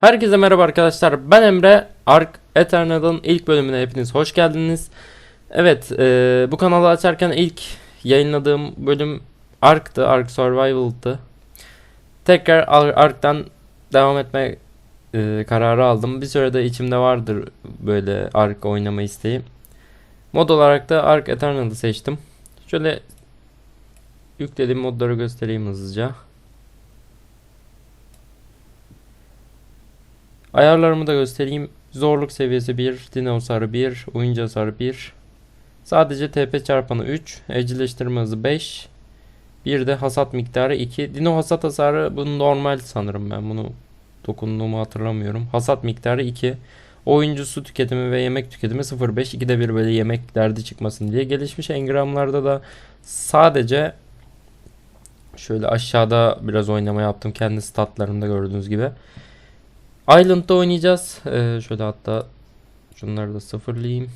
Herkese merhaba arkadaşlar. Ben Emre. Ark Eternal'ın ilk bölümüne hepiniz hoş geldiniz. Evet, e, bu kanalı açarken ilk yayınladığım bölüm Ark'tı. Ark Survival'dı. Tekrar Ar- Ark'tan devam etme e, kararı aldım. Bir sürede içimde vardır böyle Ark oynama isteği. Mod olarak da Ark Eternal'ı seçtim. Şöyle yüklediğim modları göstereyim hızlıca. Ayarlarımı da göstereyim. Zorluk seviyesi 1, dino hasarı 1, oyuncu hasarı 1. Sadece TP çarpanı 3, evcilleştirme hızı 5. Bir de hasat miktarı 2. Dino hasat hasarı bu normal sanırım ben bunu dokunduğumu hatırlamıyorum. Hasat miktarı 2. Oyuncu su tüketimi ve yemek tüketimi 0.5. İkide bir böyle yemek derdi çıkmasın diye. Gelişmiş engramlarda da sadece şöyle aşağıda biraz oynama yaptım. Kendi statlarımda gördüğünüz gibi. Island'da oynayacağız. Ee, şöyle hatta şunları da sıfırlayayım.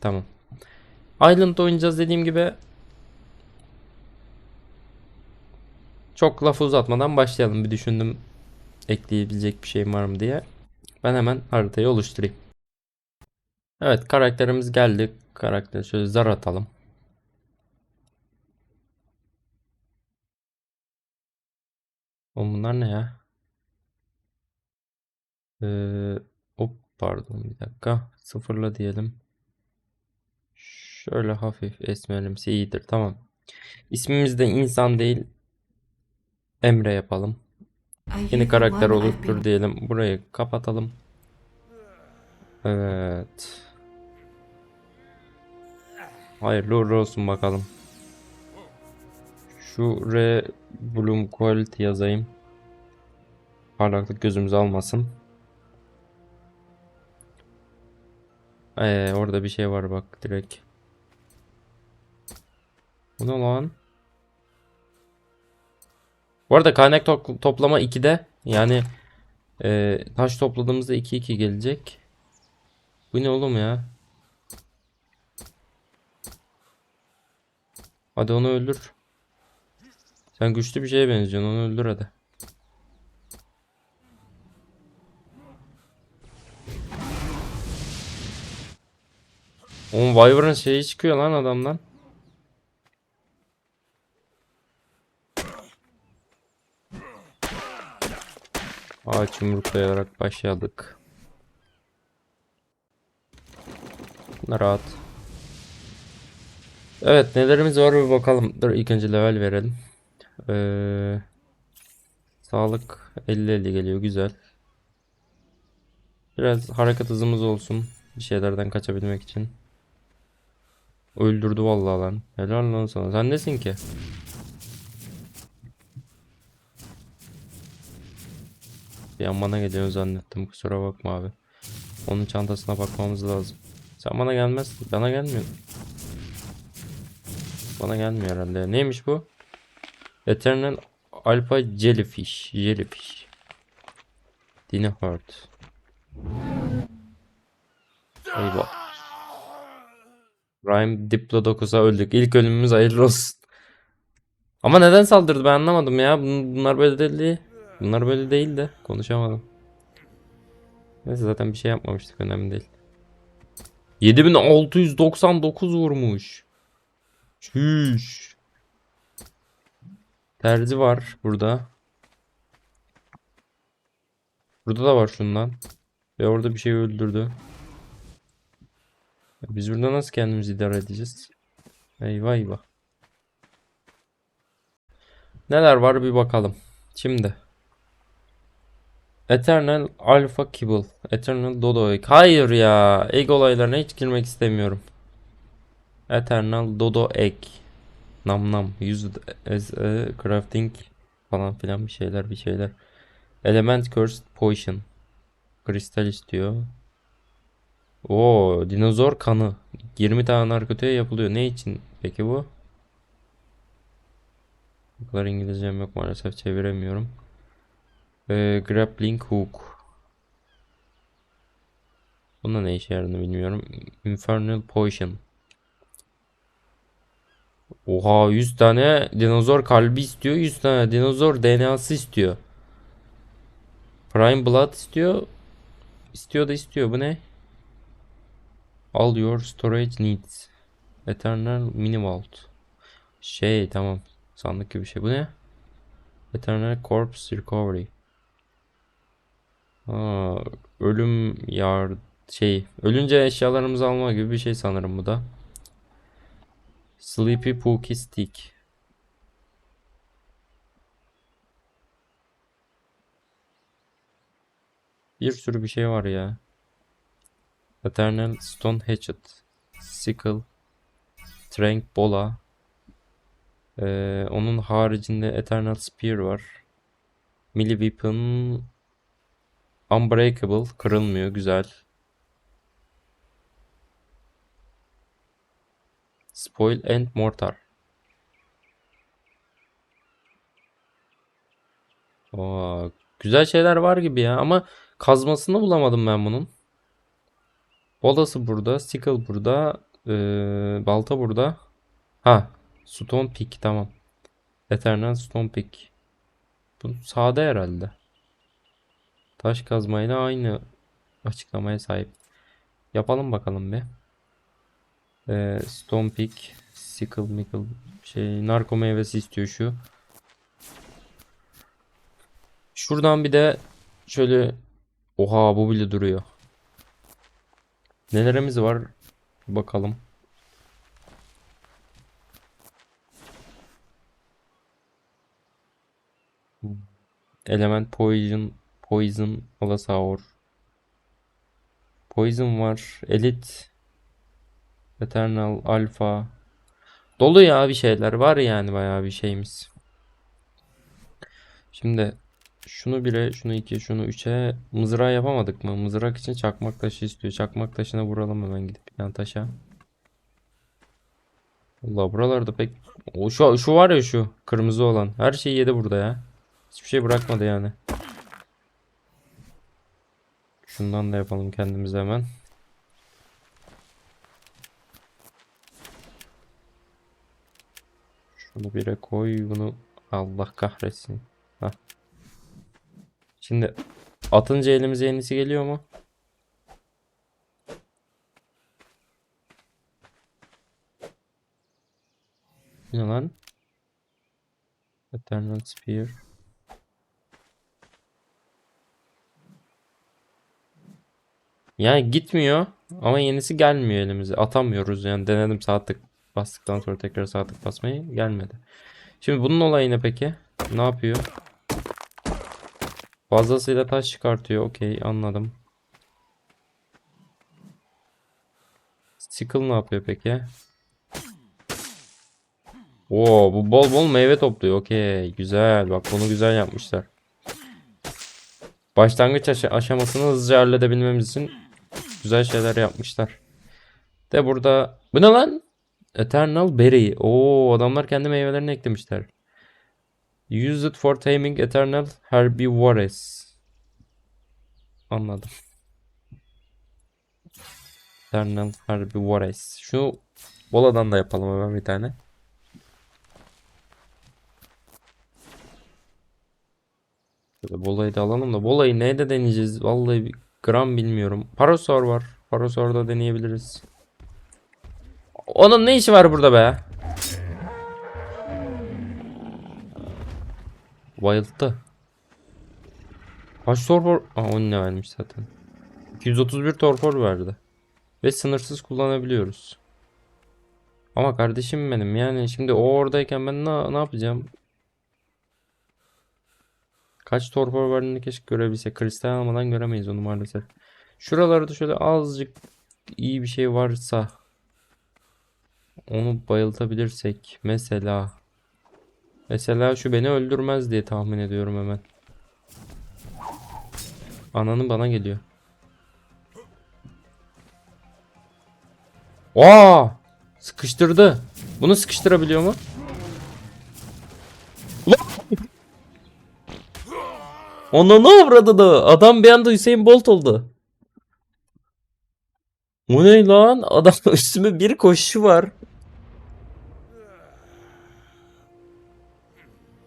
Tamam. Island'da oynayacağız dediğim gibi. Çok laf uzatmadan başlayalım. Bir düşündüm ekleyebilecek bir şeyim var mı diye. Ben hemen haritayı oluşturayım. Evet karakterimiz geldi. Karakter şöyle zar atalım. Oğlum bunlar ne ya? Ee, hop pardon bir dakika. Sıfırla diyelim. Şöyle hafif esmerimsi iyidir. Tamam. İsmimiz de insan değil. Emre yapalım. Yeni karakter oluştur diyelim. Burayı kapatalım. Evet. Hayırlı uğurlu olsun bakalım. Şu R Bloom Quality yazayım. Parlaklık gözümüzü almasın. Ee, orada bir şey var bak direkt. Bu ne lan? Bu arada kaynak to- toplama 2'de yani e, taş topladığımızda 2-2 gelecek. Bu ne oğlum ya? Hadi onu öldür. Sen güçlü bir şeye benziyorsun onu öldür hadi. Oğlum Wyvern şeyi çıkıyor lan adamdan. Ağaç yumruklayarak başladık. Bunlar rahat. Evet nelerimiz var bir bakalım. Dur ilk önce level verelim. Ee, sağlık 50-50 geliyor güzel. Biraz hareket hızımız olsun. Bir şeylerden kaçabilmek için. Öldürdü vallahi lan. Helal lan sana. Sen nesin ki? Bir an bana geliyor zannettim. Kusura bakma abi. Onun çantasına bakmamız lazım. Sen bana gelmez. Bana gelmiyor. Bana gelmiyor herhalde. Neymiş bu? Eternal Alpha Jellyfish. Jellyfish. Dino Heart. Eyvah. Rhyme Diplodocus'a öldük. İlk ölümümüz hayırlı olsun. Ama neden saldırdı ben anlamadım ya. Bun- Bunlar böyle değil. Bunlar böyle değildi. Konuşamadım. Neyse zaten bir şey yapmamıştık önemli değil. 7699 vurmuş. Çüş. Terzi var burada. Burada da var şundan. Ve orada bir şey öldürdü. Biz burada nasıl kendimizi idare edeceğiz? Eyvah eyvah. Neler var bir bakalım. Şimdi. Eternal Alpha Kibble. Eternal Dodo Egg. Hayır ya. Egg olaylarına hiç girmek istemiyorum. Eternal Dodo Egg. Nam nam. Used as a crafting falan filan bir şeyler bir şeyler. Element Cursed Potion. Kristal istiyor. Oo, dinozor kanı. 20 tane narkotiğe yapılıyor. Ne için peki bu? Bu kadar İngilizcem yok maalesef çeviremiyorum. Ee, grappling hook. Bunda ne işe yaradığını bilmiyorum. Infernal potion. Oha 100 tane dinozor kalbi istiyor. 100 tane dinozor DNA'sı istiyor. Prime Blood istiyor. İstiyor da istiyor. Bu ne? All your storage needs. Eternal Mini Vault. Şey tamam. Sandık gibi bir şey. Bu ne? Eternal Corpse Recovery. Aa, ölüm yar şey ölünce eşyalarımızı alma gibi bir şey sanırım bu da. Sleepy Pookie Stick. Bir sürü bir şey var ya. Eternal Stone Hatchet. Sickle. Trank Bola. Ee, onun haricinde Eternal Spear var. Melee Weapon. Unbreakable. Kırılmıyor. Güzel. Spoil and Mortar. Oo, güzel şeyler var gibi ya ama kazmasını bulamadım ben bunun. Bolası burada, sickle burada, ee, balta burada. Ha, stone pick tamam. Eternal stone pick. Bu sade herhalde. Taş kazmayla aynı açıklamaya sahip. Yapalım bakalım bir. Ee, stone pick, sickle, mickle, şey, narko meyvesi istiyor şu. Şuradan bir de şöyle oha bu bile duruyor. Nelerimiz var bakalım. Element Poison Poison Alasaur Poison var. Elite Eternal Alpha Dolu ya bir şeyler var yani bayağı bir şeyimiz. Şimdi şunu 1'e, şunu 2'ye, şunu 3'e mızrağı yapamadık mı? Mızrak için çakmak taşı istiyor. Çakmak taşına vuralım hemen gidip tane taşa. Allah buralarda pek o şu şu var ya şu kırmızı olan. Her şeyi yedi burada ya. Hiçbir şey bırakmadı yani. Şundan da yapalım kendimize hemen. Şunu bire koy, bunu Allah kahretsin. Hah. Şimdi atınca elimize yenisi geliyor mu? Ne lan? Eternal Spear. Yani gitmiyor ama yenisi gelmiyor elimize. Atamıyoruz yani denedim saatlik bastıktan sonra tekrar saatlik basmayı gelmedi. Şimdi bunun olayı ne peki? Ne yapıyor? Fazlasıyla taş çıkartıyor. Okey anladım. Sickle ne yapıyor peki? Oo bu bol bol meyve topluyor. Okey güzel. Bak bunu güzel yapmışlar. Başlangıç aşa- aşamasını hızlıca halledebilmemiz için güzel şeyler yapmışlar. De burada bu ne lan? Eternal Berry. Oo adamlar kendi meyvelerini eklemişler. Use it for taming eternal herbivores. Anladım. Eternal herbivores. Şu boladan da yapalım hemen bir tane. Şöyle bolayı da alalım da bolayı neyde deneyeceğiz? Vallahi bir gram bilmiyorum. Parasaur var. Parasaur da deneyebiliriz. Onun ne işi var burada be? Bayıldı. Kaç torpor? Aa 10 ne vermiş zaten. 231 torpor verdi. Ve sınırsız kullanabiliyoruz. Ama kardeşim benim yani şimdi o oradayken ben ne, ne yapacağım? Kaç torpor verdiğini keşke görebilsek. Kristal almadan göremeyiz onu maalesef. Şuralarda şöyle azıcık iyi bir şey varsa onu bayıltabilirsek mesela mesela şu beni öldürmez diye tahmin ediyorum hemen. Ananın bana geliyor. Aa! Sıkıştırdı. Bunu sıkıştırabiliyor mu? Ona ne avradı da adam bir anda Hüseyin Bolt oldu. Bu ne lan? Adam üstüme bir koşu var.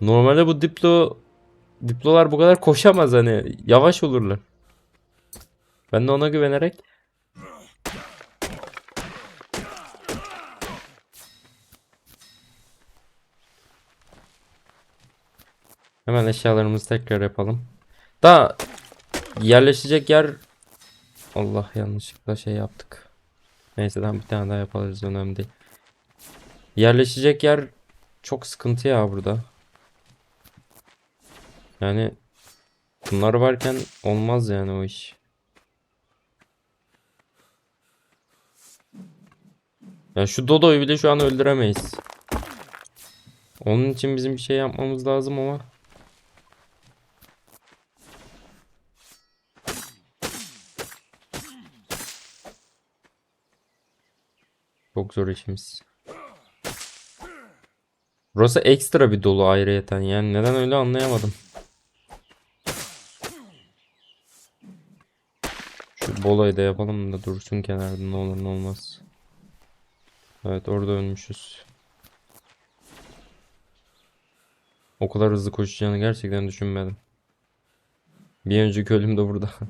Normalde bu Diplo Diplolar bu kadar koşamaz hani. Yavaş olurlar. Ben de ona güvenerek Hemen eşyalarımızı tekrar yapalım. Daha yerleşecek yer Allah yanlışlıkla şey yaptık. Neyse tamam bir tane daha yaparız önemli değil. Yerleşecek yer çok sıkıntı ya burada. Yani bunlar varken olmaz yani o iş. Ya şu Dodo'yu bile şu an öldüremeyiz. Onun için bizim bir şey yapmamız lazım ama. Çok zor işimiz. Burası ekstra bir dolu ayrıyeten yani neden öyle anlayamadım. Bolayı da yapalım da dursun kenarda ne olur ne olmaz. Evet orada ölmüşüz. O kadar hızlı koşacağını gerçekten düşünmedim. Bir önceki ölüm de burada.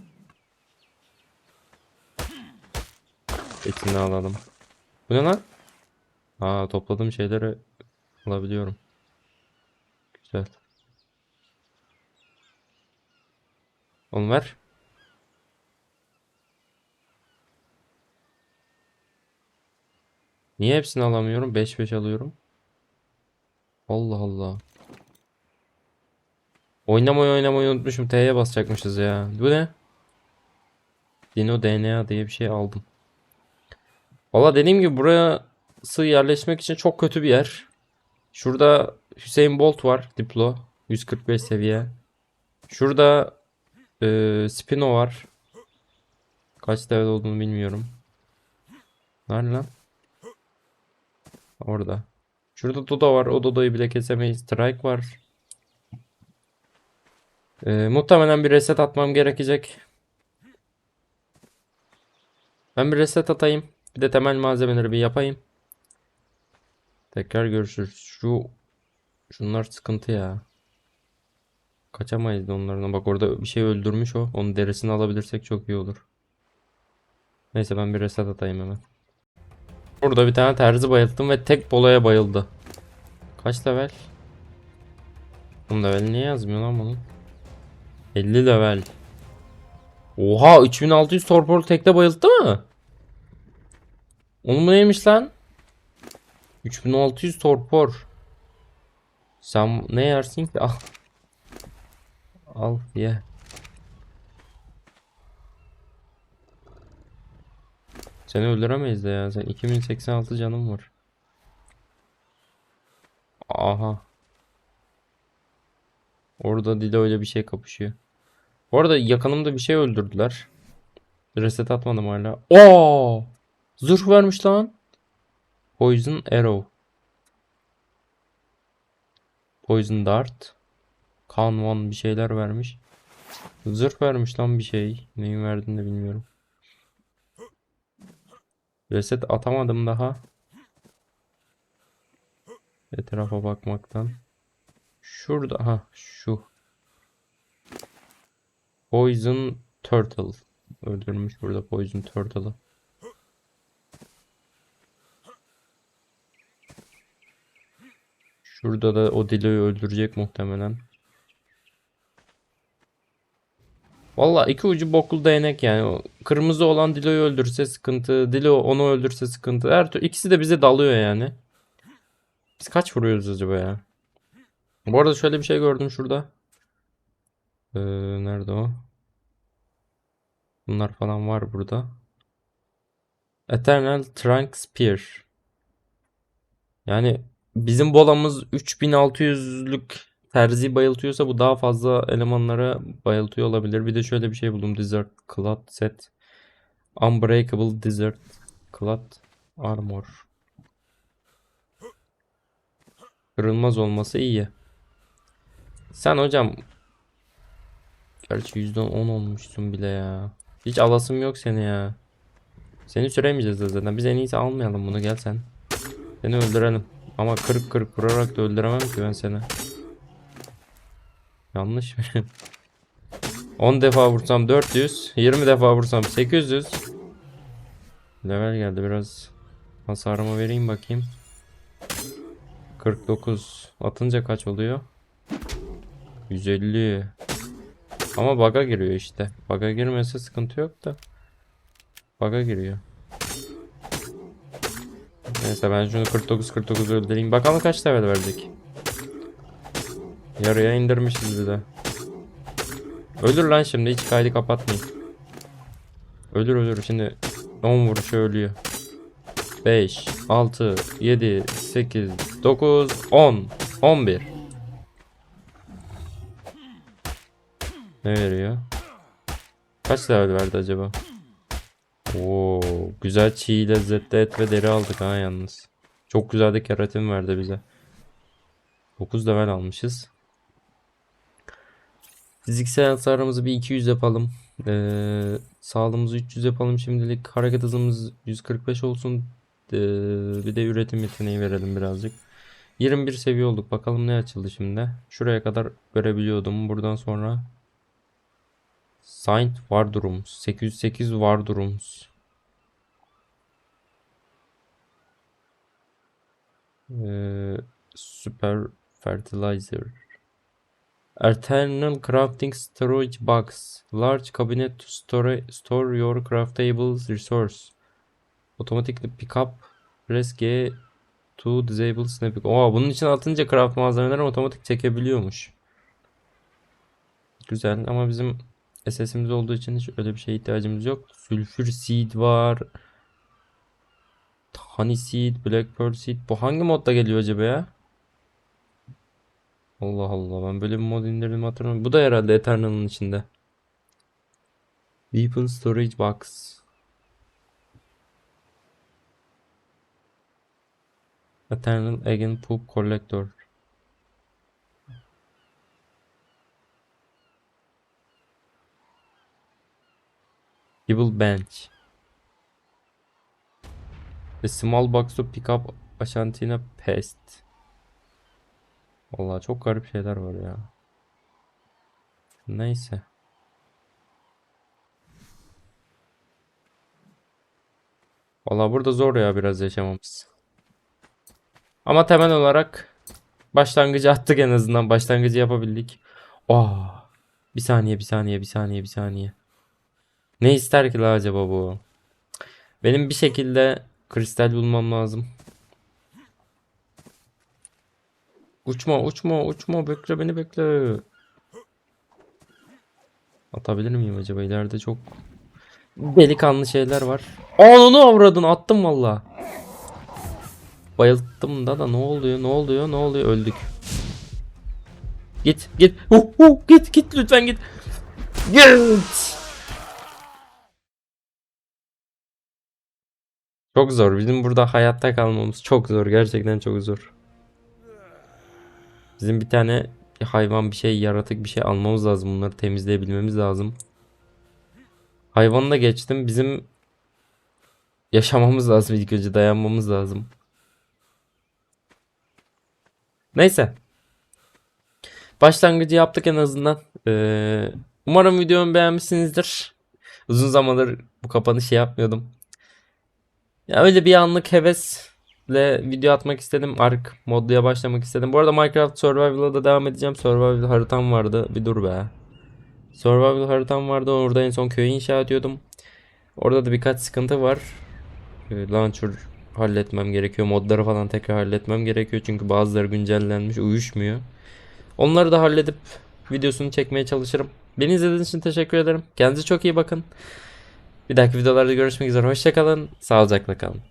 Etini alalım. Bu ne lan? Aa topladığım şeyleri alabiliyorum. Güzel. Onu ver. Niye hepsini alamıyorum? 5-5 alıyorum. Allah Allah. Oynamayı oynamayı unutmuşum. T'ye basacakmışız ya. Bu ne? Dino DNA diye bir şey aldım. Valla dediğim gibi burası yerleşmek için çok kötü bir yer. Şurada Hüseyin Bolt var. Diplo. 145 seviye. Şurada e, Spino var. Kaç level olduğunu bilmiyorum. Nerede lan? Orada. Şurada Dodo var. O Dodo'yu bile kesemeyiz. Strike var. E, muhtemelen bir reset atmam gerekecek. Ben bir reset atayım. Bir de temel malzemeleri bir yapayım. Tekrar görüşürüz. Şu şunlar sıkıntı ya. Kaçamayız da onlardan. Bak orada bir şey öldürmüş o. Onun derisini alabilirsek çok iyi olur. Neyse ben bir reset atayım hemen. Burada bir tane terzi bayılttım ve tek bolaya bayıldı. Kaç level? Bunun level niye yazmıyor lan bunun? 50 level. Oha 3600 torpor tekte bayılttı mı? Onun bu neymiş lan? 3600 torpor. Sen ne yersin ki? Al. Al ye. Seni öldüremeyiz de ya. Sen 2086 canım var. Aha. Orada Dido ile bir şey kapışıyor. Bu arada yakınımda bir şey öldürdüler. Reset atmadım hala. Oo! Zırh vermiş lan. Poison Arrow. Poison Dart. Kan One bir şeyler vermiş. Zırh vermiş lan bir şey. Neyin verdiğini de bilmiyorum. Reset atamadım daha. Etrafa bakmaktan. Şurada ha şu. Poison Turtle. Öldürmüş burada Poison Turtle'ı. Şurada da o Dilo'yu öldürecek muhtemelen. Valla iki ucu boklu değnek yani. Kırmızı olan Dilo'yu öldürse sıkıntı. Dilo onu öldürse sıkıntı. Her türlü ikisi de bize dalıyor yani. Biz kaç vuruyoruz acaba ya? Bu arada şöyle bir şey gördüm şurada. Ee, nerede o? Bunlar falan var burada. Eternal Trunk Spear. Yani bizim bolamız 3600'lük terzi bayıltıyorsa bu daha fazla elemanlara bayıltıyor olabilir. Bir de şöyle bir şey buldum. Desert Cloth Set. Unbreakable Desert Cloth Armor. Kırılmaz olması iyi. Sen hocam Gerçi %10 olmuşsun bile ya. Hiç alasım yok seni ya. Seni süremeyeceğiz zaten. Biz en iyisi almayalım bunu gel sen. Seni öldürelim. Ama kırık kırık vurarak da öldüremem ki ben seni. Yanlış mı? 10 defa vursam 400, 20 defa vursam 800. Level geldi biraz. Hasarımı vereyim bakayım. 49. Atınca kaç oluyor? 150. Ama bug'a giriyor işte. Bug'a girmese sıkıntı yok da. Bug'a giriyor. Neyse ben şunu 49 49 öldüreyim. Bakalım kaç level verecek. Yarıya indirmişiz bir de. Ölür lan şimdi hiç kaydı kapatmayın. Ölür ölür şimdi 10 vuruşu ölüyor. 5, 6, 7, 8, 9, 10, 11. Ne veriyor? Kaç level verdi acaba? Oo, güzel çiğ lezzetli et ve deri aldık ha yalnız. Çok güzel de keratin verdi bize. 9 level almışız. Fiziksel hasarımızı bir 200 yapalım. Ee, sağlığımızı 300 yapalım şimdilik. Hareket hızımız 145 olsun. Ee, bir de üretim yeteneği verelim birazcık. 21 seviye olduk. Bakalım ne açıldı şimdi. Şuraya kadar görebiliyordum. Buradan sonra Saint Wardrooms. 808 Wardrooms. Ee, Super Fertilizer. Eternal Crafting Storage Box. Large cabinet to store, store your craftable resource. Automatically pick up. Press G to disable snapping. Oha bunun için atınca craft malzemelerini otomatik çekebiliyormuş. Güzel ama bizim SS'imiz olduğu için hiç öyle bir şeye ihtiyacımız yok. Sulfur Seed var. Honey Seed, Black Pearl Seed. Bu hangi modda geliyor acaba ya? Allah Allah ben böyle bir mod indirdim hatırlamıyorum. Bu da herhalde Eternal'ın içinde. Weapon Storage Box. Eternal Again Poop Collector. Evil Bench. A small box to pick up Ashantina Pest. Vallahi çok garip şeyler var ya. Neyse. Vallahi burada zor ya biraz yaşamamız. Ama temel olarak başlangıcı attık en azından. Başlangıcı yapabildik. Oh. Bir saniye, bir saniye, bir saniye, bir saniye. Ne ister ki la acaba bu? Benim bir şekilde kristal bulmam lazım. Uçma, uçma, uçma. Bekle beni bekle. Atabilir miyim acaba? İleride çok delikanlı şeyler var. Ananı avradın attım valla. Bayılttım da da ne oluyor? Ne oluyor? Ne oluyor? Öldük. Git, git. Uh, uh, git, git lütfen git. Git. Çok zor. Bizim burada hayatta kalmamız çok zor. Gerçekten çok zor. Bizim bir tane hayvan bir şey yaratık bir şey almamız lazım. Bunları temizleyebilmemiz lazım. Hayvanı da geçtim. Bizim yaşamamız lazım ilk önce dayanmamız lazım. Neyse. Başlangıcı yaptık en azından. Ee, umarım videomu beğenmişsinizdir. Uzun zamandır bu kapanışı yapmıyordum. Ya öyle bir anlık hevesle video atmak istedim. Ark modluya başlamak istedim. Bu arada Minecraft Survival'a da devam edeceğim. Survival haritam vardı. Bir dur be. Survival haritam vardı. Orada en son köyü inşa ediyordum. Orada da birkaç sıkıntı var. Ee, Launcher halletmem gerekiyor. Modları falan tekrar halletmem gerekiyor. Çünkü bazıları güncellenmiş, uyuşmuyor. Onları da halledip videosunu çekmeye çalışırım. Beni izlediğiniz için teşekkür ederim. Kendinize çok iyi bakın. Bir dahaki videolarda görüşmek üzere. Hoşçakalın. Sağlıcakla kalın.